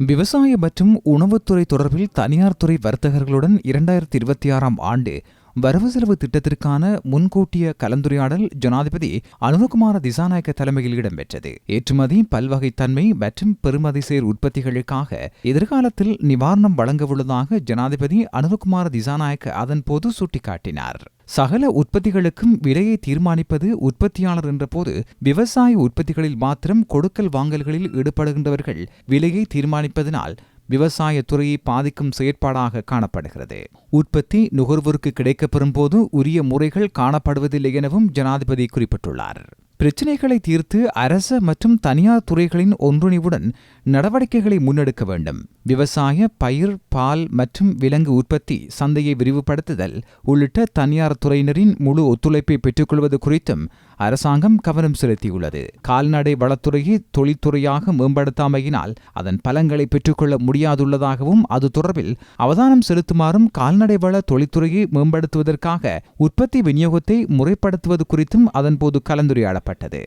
விவசாய மற்றும் உணவுத்துறை தொடர்பில் தனியார் துறை வர்த்தகர்களுடன் இரண்டாயிரத்தி இருபத்தி ஆறாம் ஆண்டு வரவு செலவு திட்டத்திற்கான முன்கூட்டிய கலந்துரையாடல் ஜனாதிபதி அனுரகுமார திசாநாயக்க தலைமையில் இடம்பெற்றது. ஏற்றுமதி பல்வகைத்தன்மை மற்றும் பெறுமதிசேர் உற்பத்திகளுக்காக எதிர்காலத்தில் நிவாரணம் வழங்கவுள்ளதாக ஜனாதிபதி அனுரகுமார திசாநாயக்க அதன்போது சுட்டிக்காட்டினார். சகல உற்பத்திகளுக்கும் விலையை தீர்மானிப்பது உற்பத்தியாளர் என்றபோது விவசாய உற்பத்திகளில் மாத்திரம் கொடுக்கல் வாங்கல்களில் ஈடுபடுகின்றவர்கள் விலையை தீர்மானிப்பதனால் விவசாய துறையை பாதிக்கும் செயற்பாடாக காணப்படுகிறது. உற்பத்தி நுகர்வோருக்கு கிடைக்கப்பெறும் போது உரிய முறைகள் காணப்படுவதில்லை எனவும் ஜனாதிபதி குறிப்பிட்டுள்ளார். பிரச்சினைகளை தீர்த்து அரச மற்றும் தனியார் துறைகளின் ஒன்றிணைவுடன் நடவடிக்கைகளை முன்னெடுக்க வேண்டும். விவசாய பயிர் பால் மற்றும் விலங்கு உற்பத்தி சந்தையை விரிவுபடுத்துதல் உள்ளிட்ட தனியார் துறையினரின் முழு ஒத்துழைப்பை பெற்றுக்கொள்வது குறித்தும் அரசாங்கம் கவனம் செலுத்தியுள்ளது. கால்நடை வளத்துறையை தொழில்துறையாக மேம்படுத்தாமையினால் அதன் பலங்களை பெற்றுக்கொள்ள முடியாதுள்ளதாகவும் அது தொடர்பில் அவதானம் செலுத்துமாறும் கால்நடை வள தொழில்துறையை மேம்படுத்துவதற்காக உற்பத்தி விநியோகத்தை முறைப்படுத்துவது குறித்தும் அதன்போது கலந்துரையாடப்பட்டது.